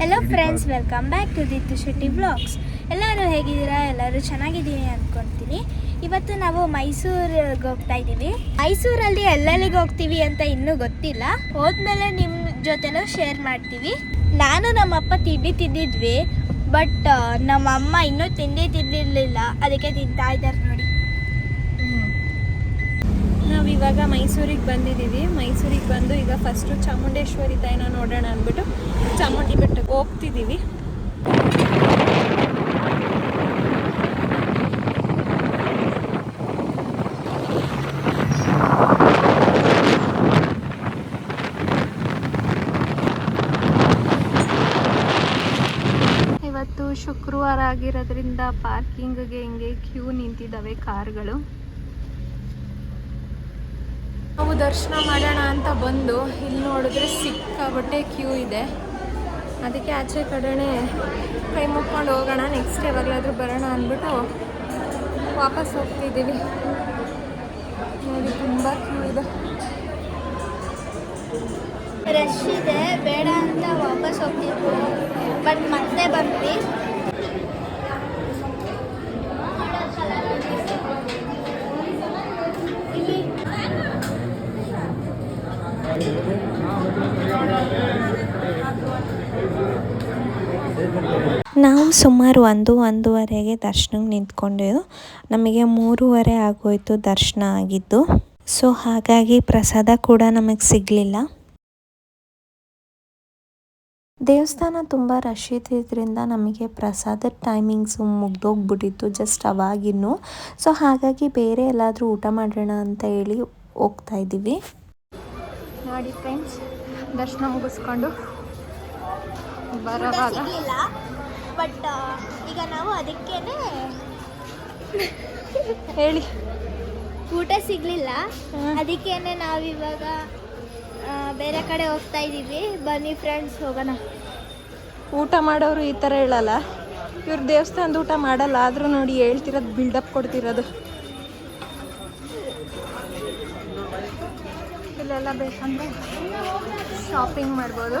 Hello friends welcome back to Dithu Shetty blogs ಎಲ್ಲರೂ ಹೇಗಿದ್ದೀರಾ? ಎಲ್ಲರೂ ಚೆನ್ನಾಗಿದ್ದೀನಿ ಅಂದ್ಕೊಳ್ತೀನಿ ಇವತ್ತು ನಾವು ಮೈಸೂರಿಗೆ ಹೋಗ್ತಾ ಇದ್ದೀವಿ. ಮೈಸೂರಲ್ಲಿ ಎಲ್ಲೆಲ್ಲಿಗೆ ಹೋಗ್ತೀವಿ ಅಂತ ಇನ್ನೂ ಗೊತ್ತಿಲ್ಲ. ಹೋದ್ಮೇಲೆ ನಿಮ್ಮ ಜೊತೆನೂ ಶೇರ್ ಮಾಡ್ತೀವಿ. ನಾನು ನಮ್ಮಪ್ಪ ತಿಂಡಿ ತಿಂದಿದ್ವಿ ಬಟ್ ನಮ್ಮ ಅಮ್ಮ ಇನ್ನೂ ತಿಂಡಿ ತಿಂದಿರಲಿಲ್ಲ. ಅದಕ್ಕೆ ತಿಂತಾ ಇದ್ದಾರೆ ನೋಡಿ. ನಾವು ಇವಾಗ ಮೈಸೂರಿಗೆ ಬಂದಿದ್ದೀವಿ. ಮೈಸೂರಿಗೆ ಬಂದು ಈಗ ಫಸ್ಟು ಚಾಮುಂಡೇಶ್ವರಿ ತಾಯಿನ ನೋಡೋಣ ಅಂದ್ಬಿಟ್ಟು ಚಾಮುಂಡಿ ಬೆಟ್ಟಕ್ಕೆ ಹೋಗ್ತಿದ್ದೀವಿ. ಶುಕ್ರವಾರ ಆಗಿರೋದ್ರಿಂದ ಪಾರ್ಕಿಂಗ್ಗೆ ಹಿಂಗೆ ಕ್ಯೂ ನಿಂತಿದ್ದಾವೆ ಕಾರ್ಗಳು ನಾವು ದರ್ಶನ ಮಾಡೋಣ ಅಂತ ಬಂದು, ಇಲ್ಲಿ ನೋಡಿದ್ರೆ ಸಿಕ್ಕಾಬಟ್ಟೆ ಕ್ಯೂ ಇದೆ. ಅದಕ್ಕೆ ಆಚೆ ಕಡೆನೇ ಕೈ ಮುಕ್ಕೊಂಡು ಹೋಗೋಣ ನೆಕ್ಸ್ಟ್ ಯಾವಾಗಲಾದರೂ ಬರೋಣ ಅಂದ್ಬಿಟ್ಟು ವಾಪಸ್ ಹೋಗ್ತಿದ್ದೀವಿ. ನೋಡಿ, ತುಂಬ ಕ್ಯೂ ಇದೆ. ರಶ್ ಇದೆ, ಬೇಡ ಅಂತ ವಾಪಸ್ ಹೋಗ್ತಿದ್ವಿ. ಬಟ್ ಮತ್ತೆ ಬಂದ್ವಿ. ನಾವು ಸುಮಾರು ಒಂದು ಒಂದೂವರೆಗೆ ದರ್ಶನಕ್ಕೆ ನಿಂತ್ಕೊಂಡಿದ್ದು ನಮಗೆ ಮೂರುವರೆ ಆಗೋಯ್ತು ದರ್ಶನ ಆಗಿದ್ದು. ಸೊ ಹಾಗಾಗಿ ಪ್ರಸಾದ ಕೂಡ ನಮಗೆ ಸಿಗಲಿಲ್ಲ. ದೇವಸ್ಥಾನ ತುಂಬ ರಶ್ ಇದ್ದಿದ್ದರಿಂದ ನಮಗೆ ಪ್ರಸಾದದ ಟೈಮಿಂಗ್ಸು ಮುಗ್ದೋಗ್ಬಿಟ್ಟಿತ್ತು ಜಸ್ಟ್ ಅವಾಗಿನ್ನೂ. ಸೊ ಹಾಗಾಗಿ ಬೇರೆ ಎಲ್ಲಾದರೂ ಊಟ ಮಾಡೋಣ ಅಂತ ಹೇಳಿ ಹೋಗ್ತಾ ಇದ್ದೀವಿ. ನೋಡಿ ಫ್ರೆಂಡ್ಸ್ ದರ್ಶನ ಮುಗಿಸ್ಕೊಂಡು ಬರೋವಾಗ ಬಟ್ ಈಗ ನಾವು ಅದಕ್ಕೇನೆ ಹೇಳಿ. ಊಟ ಸಿಗ್ಲಿಲ್ಲ. ಅದಕ್ಕೇನೆ ನಾವಿವಾಗ ಬೇರೆ ಕಡೆ ಹೋಗ್ತಾ ಇದ್ದೀವಿ ಬನ್ನಿ ಫ್ರೆಂಡ್ಸ್ ಹೋಗೋಣ. ಊಟ ಮಾಡೋರು ಈ ಥರ ಹೇಳಲ್ಲ. ಇವ್ರು ದೇವಸ್ಥಾನದ ಊಟ ಮಾಡಲ್ಲ. ಆದರೂ ನೋಡಿ ಹೇಳ್ತಿರೋದು ಬಿಲ್ಡಪ್ ಕೊಡ್ತಿರೋದು. ಇಲ್ಲೆಲ್ಲ ಬೇಕಂದ್ರೆ ಶಾಪಿಂಗ್ ಮಾಡ್ಬೋದು.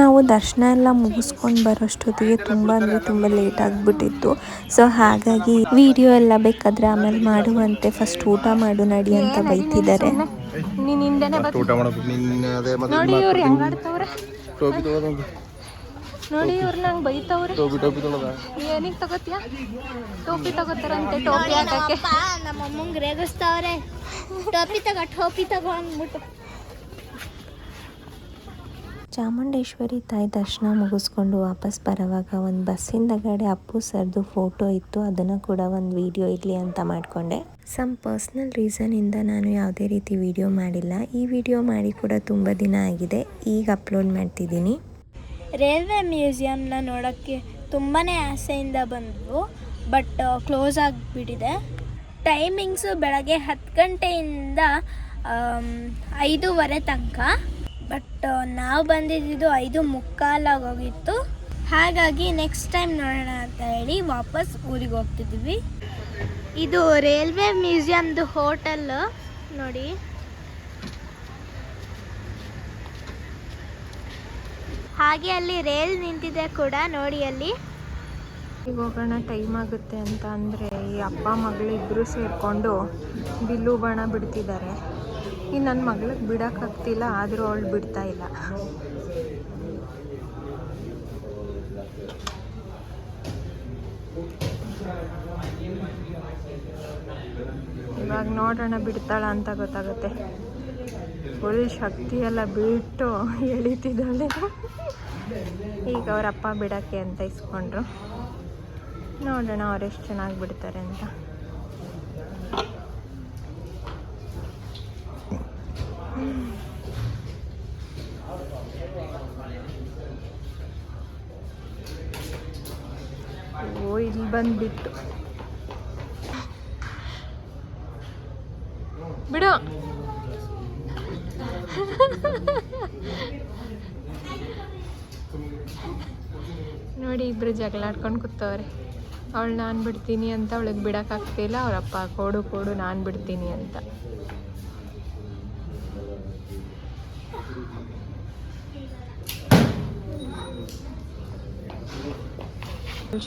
ನಾವು ದರ್ಶನ ಎಲ್ಲ ಮುಗಿಸ್ಕೊಂಡು ಬರೋಷ್ಟೊತ್ತಿಗೆ ತುಂಬ ಅಂದರೆ ತುಂಬ ಲೇಟ್ ಆಗಿಬಿಟ್ಟಿತ್ತು. ಸೊ ಹಾಗಾಗಿ ವಿಡಿಯೋ ಎಲ್ಲ ಬೇಕಾದರೆ ಆಮೇಲೆ ಮಾಡುವಂತೆ ಫಸ್ಟ್ ಊಟ ಮಾಡು ನಡಿ ಅಂತ ಬೈತಿದ್ದಾರೆ. ನೋಡಿ ಇವ್ರು ನಂಗೆ ಬೈತವ್ರೆ. ಟೋಪಿ ಟೋಪಿ ತೊಗೊಳೋದ ಏನಿಗೆ ತಗೋತೀಯ? ಟೋಪಿ ತಗೋತಾರಂತೆ ಟೋಪಿ ಹಾಕಕ್ಕೆ. ನಮ್ಮ ಅಮ್ಮಂಗೆ ರೇಗಿಸ್ತಾವ್ರೆ. ಟೋಪಿ ತಗೋ ಟೋಪಿ ತಗೋ ಅಂದ್ಬಿಟ್ಟು. ಚಾಮುಂಡೇಶ್ವರಿ ತಾಯಿ ದರ್ಶನ ಮುಗಿಸ್ಕೊಂಡು ವಾಪಸ್ ಬರೋವಾಗ ಒಂದು ಬಸ್ಸಿಂದ ಗಾಡಿ ಅಪ್ಪು ಸರ್ದು ಫೋಟೋ ಇತ್ತು. ಅದನ್ನು ಕೂಡ ಒಂದು ವಿಡಿಯೋ ಇರಲಿ ಅಂತ ಮಾಡಿಕೊಂಡೆ. ಸಮ್ ಪರ್ಸ್ನಲ್ ರೀಸನಿಂದ ನಾನು ಯಾವುದೇ ರೀತಿ ವಿಡಿಯೋ ಮಾಡಿಲ್ಲ. ಈ ವಿಡಿಯೋ ಮಾಡಿ ಕೂಡ ತುಂಬ ದಿನ ಆಗಿದೆ. ಈಗ ಅಪ್ಲೋಡ್ ಮಾಡ್ತಿದ್ದೀನಿ. ರೈಲ್ವೆ ಮ್ಯೂಸಿಯಂನ ನೋಡೋಕ್ಕೆ ತುಂಬಾ ಆಸೆಯಿಂದ ಬಂದವು ಬಟ್ ಕ್ಲೋಸ್ ಆಗಿಬಿಟ್ಟಿದೆ. ಟೈಮಿಂಗ್ಸು ಬೆಳಗ್ಗೆ ಹತ್ತು ಗಂಟೆಯಿಂದ ಆಮ್, ಐದೂವರೆ ತನಕ. ಬಟ್ ನಾವು ಬಂದಿದ್ದು ಐದು ಮುಕ್ಕಾಲಾಗೋಗಿತ್ತು. ಹಾಗಾಗಿ ನೆಕ್ಸ್ಟ್ ಟೈಮ್ ನೋಡೋಣ ಅಂತ ಹೇಳಿ ವಾಪಸ್ ಊರಿಗೆ ಹೋಗ್ತಿದ್ವಿ. ಇದು ರೈಲ್ವೆ ಮ್ಯೂಸಿಯಮ್ದು ಹೋಟೆಲ್ ನೋಡಿ. ಹಾಗೆ ಅಲ್ಲಿ ರೈಲ್ ನಿಂತಿದೆ ಕೂಡ ನೋಡಿ ಅಲ್ಲಿ. ಹೋಗೋಣ ಟೈಮ್ ಆಗುತ್ತೆ ಅಂತ ಅಂದರೆ ಈ ಅಪ್ಪ ಮಗಳಿಬ್ಬರು ಸೇರಿಕೊಂಡು ಬಿಲ್ಲು ಬಾಣ ಬಿಡ್ತಿದ್ದಾರೆ. ಈ ನನ್ನ ಮಗಳಿಗೆ ಬಿಡೋಕ್ಕಾಗ್ತಿಲ್ಲ ಆದರೂ ಅವಳು ಬಿಡ್ತಾ ಇಲ್ಲ. ಇವಾಗ ನೋಡೋಣ ಬಿಡ್ತಾಳ ಅಂತ ಗೊತ್ತಾಗುತ್ತೆ. ಫುಲ್ ಶಕ್ತಿ ಎಲ್ಲ ಬಿಟ್ಟು ಎಳಿತಿದ್ದಾಳೆ. ಈಗ ಅವರಪ್ಪ ಬಿಡೋಕ್ಕೆ ಅಂತ ಇಸ್ಕೊಂಡ್ರು. ನೋಡೋಣ ಅವ್ರು ಎಷ್ಟು ಚೆನ್ನಾಗಿ ಬಿಡ್ತಾರೆ ಅಂತ. ಓ, ಇಲ್ಲಿ ಬಂದ್ಬಿಟ್ಟು. ಬಿಡು. ನೋಡಿ, ಇಬ್ರು ಜಗಳಾಡ್ಕೊಂಡು ಕೂತವ್ರೆ. ಅವಳು ನಾನು ಬಿಡ್ತೀನಿ ಅಂತ, ಅವಳಿಗೆ ಬಿಡೋಕ್ಕಾಗ್ತಿಲ್ಲ ಅವರಪ್ಪ ಕೊಡು ಕೊಡು, ನಾನು ಬಿಡ್ತೀನಿ ಅಂತ.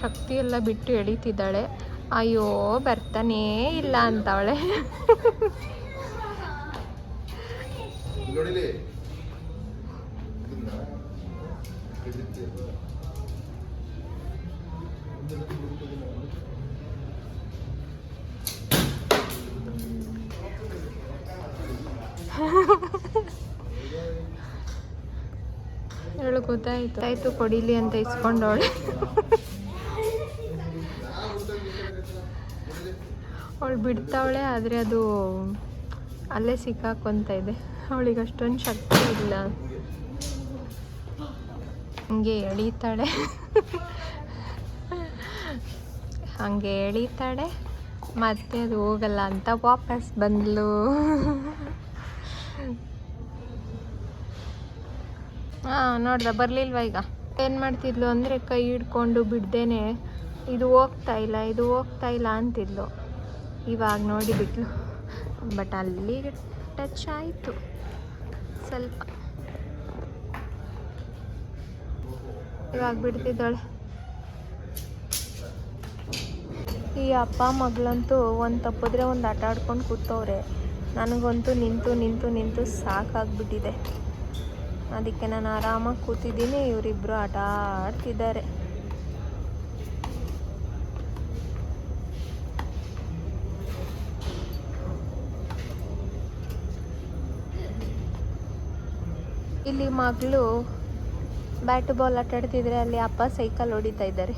ಶಕ್ತಿ ಎಲ್ಲ ಬಿಟ್ಟು ಎಳಿತಿದ್ದಾಳೆ. ಅಯ್ಯೋ ಬರ್ತಾನೇ ಇಲ್ಲ ಅಂತವಳೆ. ಹೇಳು ಗೊತ್ತಾಯ್ತು. ಆಯ್ತು ಕೊಡಿಲಿ ಅಂತ ಇಸ್ಕೊಂಡವಳೆ. ಅವಳು ಬಿಡ್ತಾವಳೆ, ಆದರೆ ಅದು ಅಲ್ಲೇ ಸಿಕ್ಕಾಕೊಂತ ಇದೆ. ಅವಳಿಗೆ ಅಷ್ಟೊಂದು ಶಕ್ತಿ ಇಲ್ಲ. ಹಂಗೆ ಎಳೀತಾಳೆ. ಹಂಗೆ ಎಳೀತಾಳೆ. ಮತ್ತೆ ಅದು ಹೋಗಲ್ಲ ಅಂತ ವಾಪಸ್ ಬಂದ್ಲು. ಹಾಂ ನೋಡ್ದ, ಬರಲಿಲ್ವ ಈಗ? ಏನು ಮಾಡ್ತಿದ್ಲು ಅಂದರೆ ಕೈ ಹಿಡ್ಕೊಂಡು ಬಿಡ್ದೇನೆ, ಇದು ಹೋಗ್ತಾ ಇಲ್ಲ, ಇದು ಹೋಗ್ತಾ ಇಲ್ಲ ಅಂತಿದ್ಲು. ಇವಾಗ ನೋಡಿ ಬಿಟ್ಲು. ಬಟ್ ಅಲ್ಲಿಗೆ ಟಚ್ ಆಯಿತು. ಸ್ವಲ್ಪ. ಇವಾಗ ಬಿಡ್ತಿದ್ದಾಳೆ. ಈ ಅಪ್ಪ ಮಗಳಂತೂ ಒಂದು ತಪ್ಪಿದ್ರೆ ಒಂದು ಆಟ ಆಡ್ಕೊಂಡು ಕೂತವ್ರೆ. ನನಗಂತೂ ನಿಂತು ನಿಂತು ನಿಂತು ಸಾಕಾಗ್ಬಿಟ್ಟಿದೆ. ಅದಕ್ಕೆ ನಾನು ಆರಾಮಾಗಿ ಕೂತಿದ್ದೀನಿ. ಇವರಿಬ್ಬರು ಆಟ ಆಡ್ತಿದ್ದಾರೆ. ಇಲ್ಲಿ ಮಗಳು ಬ್ಯಾಟ್ ಬಾಲ್ ಆಟ ಆಡ್ತಿದ್ರೆ ಅಲ್ಲಿ ಅಪ್ಪ ಸೈಕಲ್ ಹೊಡಿತಾ ಇದ್ದಾರೆ.